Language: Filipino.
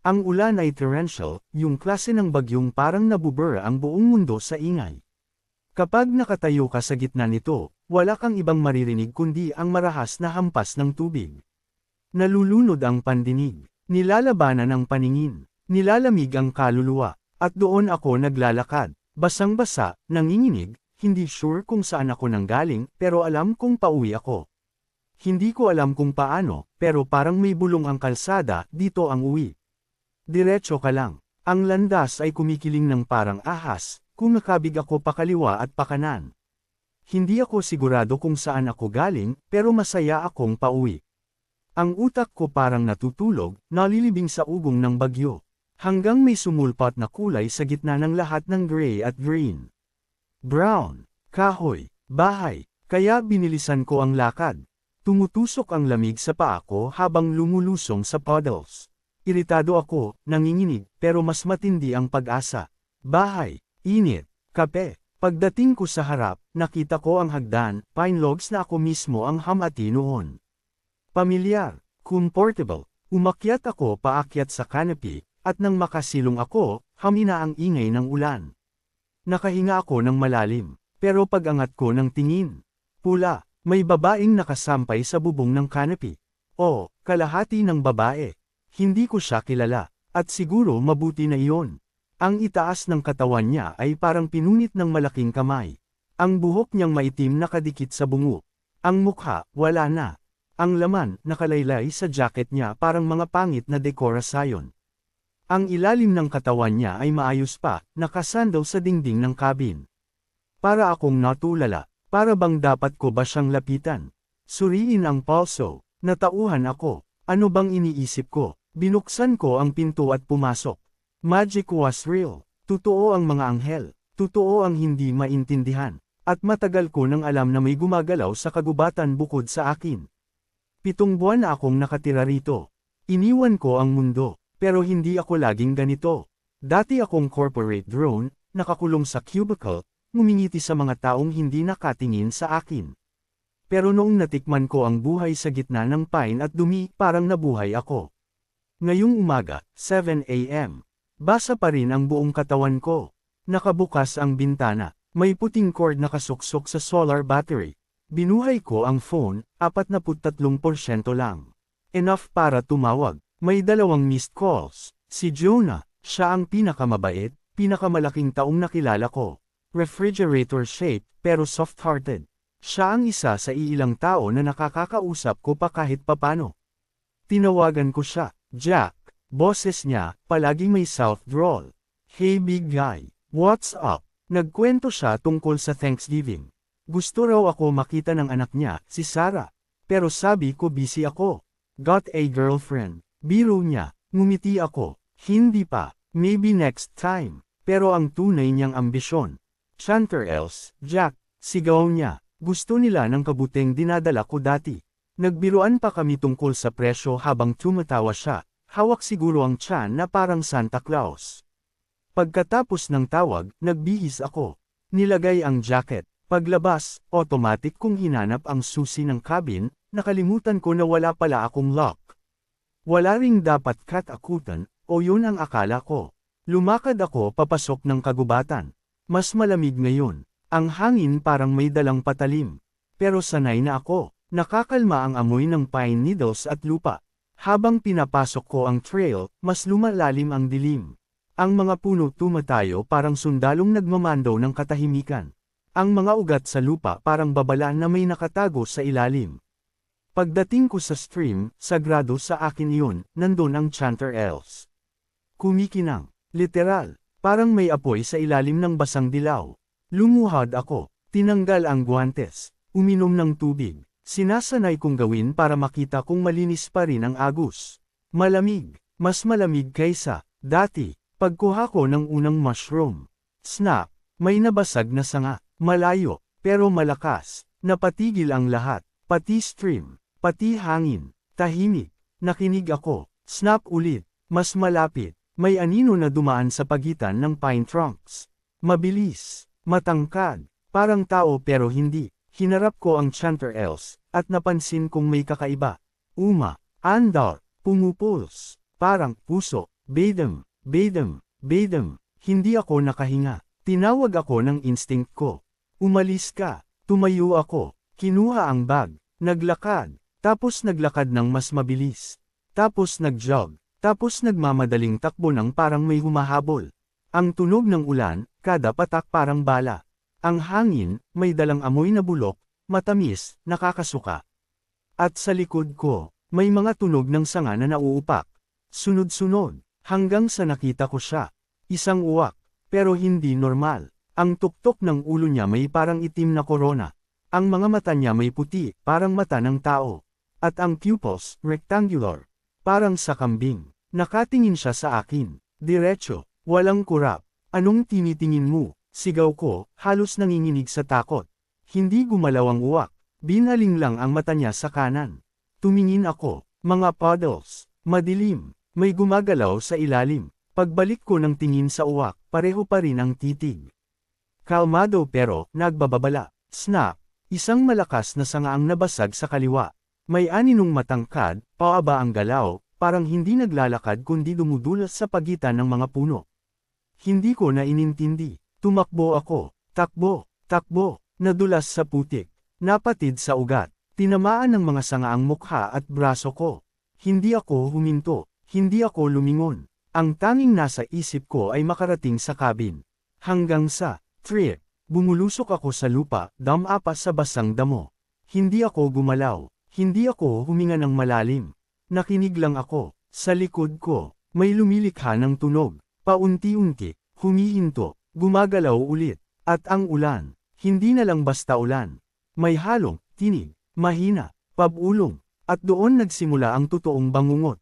Ang ulan ay torrential, yung klase ng bagyong parang nabubura ang buong mundo sa ingay. Kapag nakatayo ka sa gitna nito, wala kang ibang maririnig kundi ang marahas na hampas ng tubig. Nalulunod ang pandinig, nilalabanan ang paningin, nilalamig ang kaluluwa, at doon ako naglalakad, basang-basa, nanginginig, hindi sure kung saan ako nanggaling, pero alam kung pauwi ako. Hindi ko alam kung paano, pero parang may bulong ang kalsada, dito ang uwi. Diretso ka lang. Ang landas ay kumikiling ng parang ahas, kumakabig ako pakaliwa at pakanan. Hindi ako sigurado kung saan ako galing, pero masaya akong pauwi. Ang utak ko parang natutulog, nalilibing sa ugong ng bagyo. Hanggang may sumulpat na kulay sa gitna ng lahat ng gray at green. Brown, kahoy, bahay, kaya binilisan ko ang lakad. Tumutusok ang lamig sa paa ko habang lumulusong sa puddles. Iritado ako, nanginginig, pero mas matindi ang pag-asa. Bahay, init, kape. Pagdating ko sa harap, nakita ko ang hagdan, pine logs na ako mismo ang hamati noon. Pamilyar, comfortable, umakyat ako paakyat sa canopy, at nang makasilong ako, hamina ang ingay ng ulan. Nakahinga ako ng malalim, pero pagangat ko ng tingin. Pula, may babaeng nakasampay sa bubong ng canopy. O, kalahati ng babae. Hindi ko siya kilala, at siguro mabuti na iyon. Ang itaas ng katawan niya ay parang pinunit ng malaking kamay. Ang buhok niyang maitim nakadikit sa bungo. Ang mukha, wala na. Ang laman, nakalaylay sa jacket niya parang mga pangit na dekorasyon. Ang ilalim ng katawan niya ay maayos pa, nakasandal sa dingding ng cabin. Para akong natulala, para bang dapat ko ba siyang lapitan? Suriin ang pulso, natauhan ako, ano bang iniisip ko? Binuksan ko ang pinto at pumasok. Magic was real. Totoo ang mga anghel. Totoo ang hindi maintindihan. At matagal ko nang alam na may gumagalaw sa kagubatan bukod sa akin. Pitong buwan na akong nakatira rito. Iniwan ko ang mundo, pero hindi ako laging ganito. Dati akong corporate drone, nakakulong sa cubicle, ngumingiti sa mga taong hindi nakatingin sa akin. Pero noong natikman ko ang buhay sa gitna ng pine at dumi, parang nabuhay ako. Ngayong umaga, 7 a.m. Basa pa rin ang buong katawan ko. Nakabukas ang bintana. May puting cord nakasuksok sa solar battery. Binuhay ko ang phone, 43% lang. Enough para tumawag. May dalawang missed calls. Si Jonah, siya ang pinakamabait, pinakamalaking taong nakilala ko. Refrigerator shaped, pero soft-hearted. Siya ang isa sa iilang tao na nakakakausap ko pa kahit papano. Tinawagan ko siya, Jack, boses niya, palaging may south drawl. Hey big guy, what's up? Nagkwento siya tungkol sa Thanksgiving. Gusto raw ako makita ng anak niya, si Sarah. Pero sabi ko busy ako. Got a girlfriend. Biro niya, ngumiti ako. Hindi pa, maybe next time. Pero ang tunay niyang ambisyon. Chanter else, Jack, sigaw niya. Gusto nila ng kabuting dinadala ko dati. Nagbiruan pa kami tungkol sa presyo habang tumatawa siya, hawak siguro ang tiyan na parang Santa Claus. Pagkatapos ng tawag, nagbihis ako. Nilagay ang jacket. Paglabas, automatic kong hinanap ang susi ng cabin, nakalimutan ko na wala pala akong lock. Wala ring dapat katakutan, o yun ang akala ko. Lumakad ako papasok ng kagubatan. Mas malamig ngayon. Ang hangin parang may dalang patalim. Pero sanay na ako. Nakakalma ang amoy ng pine needles at lupa. Habang pinapasok ko ang trail, mas lumalalim ang dilim. Ang mga puno tumatayo parang sundalong nagmamando ng katahimikan. Ang mga ugat sa lupa parang babala na may nakatago sa ilalim. Pagdating ko sa stream, sagrado sa akin iyon, nandun ang chanter elves. Kumikinang, literal, parang may apoy sa ilalim ng basang dilaw. Lumuhad ako, tinanggal ang guantes, uminom ng tubig. Sinasanay kong gawin para makita kung malinis pa rin ang agus. Malamig, mas malamig kaysa, dati, pagkuha ko ng unang mushroom. Snap, may nabasag na sanga, malayo, pero malakas, napatigil ang lahat, pati stream, pati hangin, tahimik, nakinig ako, snap ulit, mas malapit, may anino na dumaan sa pagitan ng pine trunks. Mabilis, matangkad, parang tao pero hindi, hinarap ko ang chanter else, at napansin kong may kakaiba. Uma, andar, pumupuls, parang puso, Bedem, bedem, bedem, hindi ako nakahinga. Tinawag ako ng instinct ko. Umalis ka. Tumayo ako. Kinuha ang bag. Naglakad. Tapos naglakad ng mas mabilis. Tapos nagjog. Tapos nagmamadaling takbo ng parang may humahabol. Ang tunog ng ulan, kada patak parang bala. Ang hangin, may dalang amoy na bulok, matamis, nakakasuka. At sa likod ko, may mga tunog ng sanga na nauupak. Sunod-sunod, hanggang sa nakita ko siya. Isang uwak, pero hindi normal. Ang tuktok ng ulo niya may parang itim na korona. Ang mga mata niya may puti, parang mata ng tao. At ang pupils, rectangular. Parang sa kambing. Nakatingin siya sa akin. Diretso, walang kurap. Anong tinitingin mo? Sigaw ko, halos nanginginig sa takot. Hindi gumalaw ang uwak. Binaling lang ang mata niya sa kanan. Tumingin ako, mga puddles, madilim, may gumagalaw sa ilalim. Pagbalik ko ng tingin sa uwak, pareho pa rin ang titig. Kalmado pero, nagbababala. Snap, isang malakas na sanga ang nabasag sa kaliwa. May aninong matangkad, paaba ang galaw, parang hindi naglalakad kundi dumudulas sa pagitan ng mga puno. Hindi ko na inintindi. Tumakbo ako. Takbo, takbo, nadulas sa putik. Napatid sa ugat. Tinamaan ng mga sanga ang mukha at braso ko. Hindi ako huminto. Hindi ako lumingon. Ang tanging nasa isip ko ay makarating sa kabin. Hanggang sa, trip, bumulusok ako sa lupa, damapa sa basang damo. Hindi ako gumalaw. Hindi ako huminga ng malalim. Nakinig lang ako. Sa likod ko, may lumilikha ng tunog. Paunti-unti, humihinto, gumagalaw ulit. At ang ulan, hindi na lang basta ulan. May halong, tinig, mahina, pabulong, at doon nagsimula ang totoong bangungot.